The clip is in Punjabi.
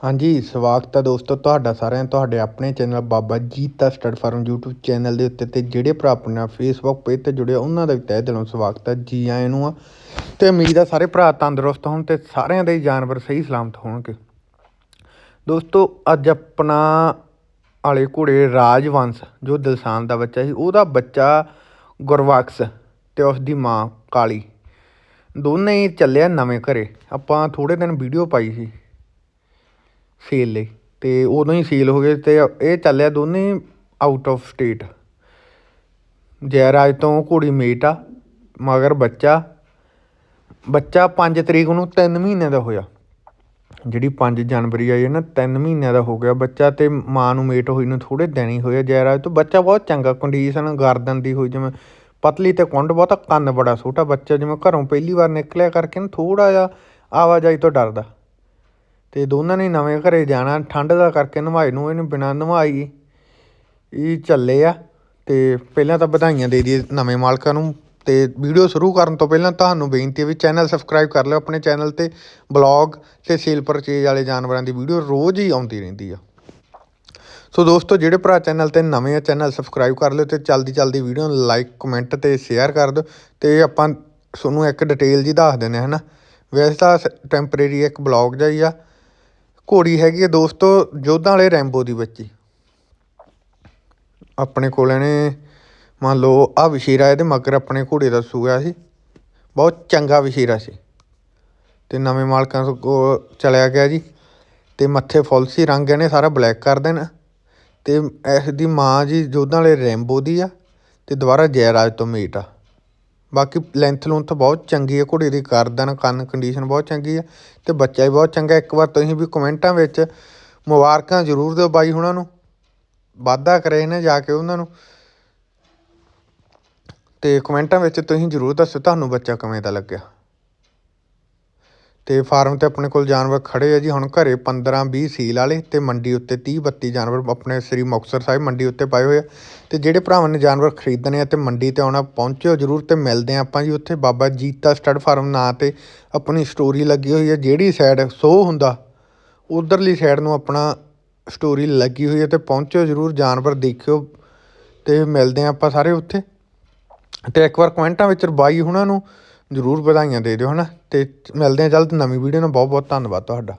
ਹਾਂਜੀ, ਸਵਾਗਤ ਹੈ ਦੋਸਤੋ ਤੁਹਾਡਾ ਸਾਰਿਆਂ ਤੁਹਾਡੇ ਆਪਣੇ channel Baba Jeeta stud farm YouTube channel ਦੇ ਉੱਤੇ ਤੇ ਜਿਹੜੇ ਭਰਾ ਆਪਣੇ ਨਾਲ Facebook ਪੇਜ ਤੇ ਜੁੜੇ ਉਹਨਾਂ ਦਾ ਵੀ ਤਹਿ ਦਿਲੋਂ ਸਵਾਗਤ ਹੈ। ਜੀ ਆਇਆਂ ਨੂੰ ਆ ਤੇ ਉਮੀਦ ਆ ਸਾਰੇ ਭਰਾ ਤੰਦਰੁਸਤ ਹੋਣ ਤੇ ਸਾਰਿਆਂ ਦੇ ਹੀ ਜਾਨਵਰ ਸਹੀ ਸਲਾਮਤ ਹੋਣਗੇ। ਦੋਸਤੋ, ਅੱਜ ਆਪਣਾ ਆਲੇ ਘੋੜੇ ਰਾਜਵੰਸ਼ ਜੋ ਦਿਲਸਾਨ ਦਾ ਬੱਚਾ ਸੀ, ਉਹਦਾ ਬੱਚਾ ਗੁਰਵਕਸ ਤੇ ਉਸ ਦੀ ਮਾਂ ਕਾਲੀ। ਦੋਨੇ ਹੀ ਚੱਲਿਆ ਨਵੇਂ ਘਰੇ। ਆਪਾਂ ਥੋੜੇ ਦਿਨ ਵੀਡੀਓ ਪਾਈ ਸੀ। ਸੇਲ ਲਈ ਅਤੇ ਉਦੋਂ ਹੀ ਸੇਲ ਹੋ ਗਏ ਅਤੇ ਇਹ ਚੱਲਿਆ ਦੋਨੇ ਆਊਟ ਆਫ ਸਟੇਟ ਜੈਰਾਜ ਤੋਂ ਘੋੜੀ ਮੇਟ ਆ, ਮਗਰ ਬੱਚਾ। ਬੱਚਾ ਪੰਜ ਤਰੀਕ ਨੂੰ ਤਿੰਨ ਮਹੀਨਿਆਂ ਦਾ ਹੋਇਆ। ਜਿਹੜੀ 5 ਜਨਵਰੀ ਆਈ ਹੈ ਨਾ, ਤਿੰਨ ਮਹੀਨਿਆਂ ਦਾ ਹੋ ਗਿਆ ਬੱਚਾ ਤੇ ਮਾਂ ਨੂੰ ਮੇਟ ਹੋਈ ਨੂੰ ਥੋੜੇ ਦਿਨ ਹੀ ਹੋਏ ਜੈਰਾਜ ਤੋਂ। ਬੱਚਾ ਬਹੁਤ ਚੰਗਾ ਕੰਡੀਸ਼ਨ ਗਰਦਨ ਦੀ ਹੋਈ, ਜਿਵੇਂ ਪਤਲੀ ਤੇ ਕੁੰਡ ਬਹੁਤਾ, ਕੰਨ ਬੜਾ ਛੋਟਾ ਬੱਚਾ, ਜਿਵੇਂ ਘਰੋਂ ਪਹਿਲੀ ਵਾਰ ਨਿਕਲਿਆ ਕਰਕੇ ਨਾ ਥੋੜਾ ਜਿਹਾ ਆਵਾਜਾਈ ਤੋਂ ਡਰਦਾ। ਤੇ ਦੋਨਾਂ ਨੇ ਨਵੇਂ ਘਰੇ ਜਾਣਾ। ਠੰਡ ਦਾ ਕਰਕੇ ਨਵਾਏ ਨੂੰ ਇਹਨੂੰ ਬਿਨਾਂ ਨਵਾਈ ਇਹ ਚੱਲੇ ਆ। ਤੇ ਪਹਿਲਾਂ ਤਾਂ ਵਧਾਈਆਂ ਦੇ ਦਈਏ ਨਵੇਂ ਮਾਲਕਾਂ ਨੂੰ। ਤੇ ਵੀਡੀਓ ਸ਼ੁਰੂ ਕਰਨ ਤੋਂ ਪਹਿਲਾਂ ਤੁਹਾਨੂੰ ਬੇਨਤੀ ਹੈ ਵੀ ਚੈਨਲ ਸਬਸਕ੍ਰਾਈਬ ਕਰ ਲਿਓ ਆਪਣੇ ਚੈਨਲ ਤੇ। ਬਲੌਗ ਤੇ ਸੇਲ ਪਰਚੇਜ ਵਾਲੇ ਜਾਨਵਰਾਂ ਦੀ ਵੀਡੀਓ ਰੋਜ਼ ਹੀ ਆਉਂਦੀ ਰਹਿੰਦੀ ਆ। ਸੋ ਦੋਸਤੋ, ਜਿਹੜੇ ਭਰਾ ਚੈਨਲ ਤੇ ਨਵੇਂ ਆ, ਚੈਨਲ ਸਬਸਕ੍ਰਾਈਬ ਕਰ ਲਿਓ ਤੇ ਜਲਦੀ ਜਲਦੀ ਵੀਡੀਓ ਨੂੰ ਲਾਈਕ, ਕਮੈਂਟ ਤੇ ਸ਼ੇਅਰ ਕਰ ਦਿਓ। ਤੇ ਆਪਾਂ ਤੁਹਾਨੂੰ ਇੱਕ ਡਿਟੇਲ ਜੀ ਦੱਸ ਦਿੰਦੇ ਹਾਂ, ਹਨਾ? ਵੈਸੇ ਤਾਂ ਟੈਂਪਰੇਰੀ ਇੱਕ ਬਲੌਗ ਜਾਈ ਆ। ਘੋੜੀ ਹੈਗੀ ਹੈ ਦੋਸਤੋ, ਜੋਧਾਂ ਵਾਲੇ ਰੈਂਬੋ ਦੀ ਬੱਚੀ। ਆਪਣੇ ਕੋਲ ਇਹਨੇ, ਮੰਨ ਲਓ ਆ ਵਸ਼ੀਰਾ ਇਹਦੇ ਮਗਰ ਆਪਣੇ ਘੋੜੇ ਦਾ ਸੂਆ ਸੀ। ਬਹੁਤ ਚੰਗਾ ਵਸ਼ੀਰਾ ਸੀ। ਤੇ ਨਵੇਂ ਮਾਲਕਾਂ ਕੋਲ ਚਲਿਆ ਗਿਆ ਜੀ। ਤੇ ਮੱਥੇ ਫੁੱਲ ਰੰਗ ਇਹਨੇ ਸਾਰਾ ਬਲੈਕ ਕਰ ਦੇਣਾ। ਤੇ ਇਸ ਦੀ ਮਾਂ ਜੀ ਜੋਧਾਂ ਵਾਲੇ ਰੈਂਬੋ ਦੀ ਆ। ਤੇ ਦੁਬਾਰਾ ਜੈਰਾਜ ਤੋਂ ਮੀਟ ਆ। ਬਾਕੀ ਲੈਂਥ ਲੂੰਥ ਬਹੁਤ ਚੰਗੀ ਹੈ ਘੋੜੇ ਦੀ ਗਰਦਨ, ਕੰਨ ਕੰਡੀਸ਼ਨ ਬਹੁਤ ਚੰਗੀ ਹੈ ਤੇ ਬੱਚਾ ਵੀ ਬਹੁਤ ਚੰਗਾ। ਇੱਕ ਵਾਰ ਤੁਸੀਂ ਵੀ ਕਮੈਂਟਾਂ ਵਿੱਚ ਮੁਬਾਰਕਾਂ ਜ਼ਰੂਰ ਦਿਓ ਬਾਈ ਉਹਨਾਂ ਨੂੰ। ਵਾਧਾ ਕਰੇ ਨੇ ਜਾ ਕੇ ਉਹਨਾਂ ਨੂੰ। ਤੇ ਕਮੈਂਟਾਂ ਵਿੱਚ ਤੁਸੀਂ ਜ਼ਰੂਰ ਦੱਸੋ ਤੁਹਾਨੂੰ ਬੱਚਾ ਕਿਵੇਂ ਦਾ ਲੱਗਿਆ। ਤੇ ਫਾਰਮ ਤੇ ਆਪਣੇ ਕੋਲ ਜਾਨਵਰ ਖੜੇ ਆ ਜੀ। ਹੁਣ ਘਰੇ 15 20 ਸੀਲ ਵਾਲੇ ਤੇ ਮੰਡੀ ਉੱਤੇ 30 32 ਜਾਨਵਰ ਆਪਣੇ ਸ੍ਰੀ ਮੁਕਤਸਰ ਸਾਹਿਬ ਮੰਡੀ ਉੱਤੇ ਪਾਏ ਹੋਏ ਆ। ਤੇ ਜਿਹੜੇ ਭਰਾਵਾਂ ਨੇ ਜਾਨਵਰ ਖਰੀਦਣੇ ਆ ਤੇ ਮੰਡੀ ਤੇ ਆਉਣਾ, ਪਹੁੰਚਿਓ ਜ਼ਰੂਰ ਤੇ ਮਿਲਦੇ ਆ ਆਪਾਂ ਜੀ ਉੱਥੇ। ਬਾਬਾ ਜੀਤਾ ਸਟੱਡ ਫਾਰਮ ਨਾਂ ਤੇ ਆਪਣੀ ਸਟੋਰੀ ਲੱਗੀ ਹੋਈ ਹੈ ਜਿਹੜੀ ਸਾਈਡ ਸੋ ਹੁੰਦਾ, ਉਧਰਲੀ ਸਾਈਡ ਨੂੰ ਆਪਣਾ ਸਟੋਰੀ ਲੱਗੀ ਹੋਈ ਹੈ ਤੇ ਪਹੁੰਚਿਓ ਜ਼ਰੂਰ, ਜਾਨਵਰ ਦੇਖਿਓ ਤੇ ਮਿਲਦੇ ਆ ਆਪਾਂ ਸਾਰੇ ਉੱਥੇ। ਤੇ ਇੱਕ ਵਾਰ ਕਮੈਂਟਾਂ ਵਿੱਚ ਬਾਈ ਹੁਣਾਂ ਨੂੰ ਜ਼ਰੂਰ ਵਧਾਈਆਂ ਦੇ ਦਿਓ, ਹਨਾ? ਤੇ ਮਿਲਦੇ ਆ ਜਲਦ ਨਵੀਂ ਵੀਡੀਓ ਨਾਲ। ਬਹੁਤ ਬਹੁਤ ਧੰਨਵਾਦ ਤੁਹਾਡਾ।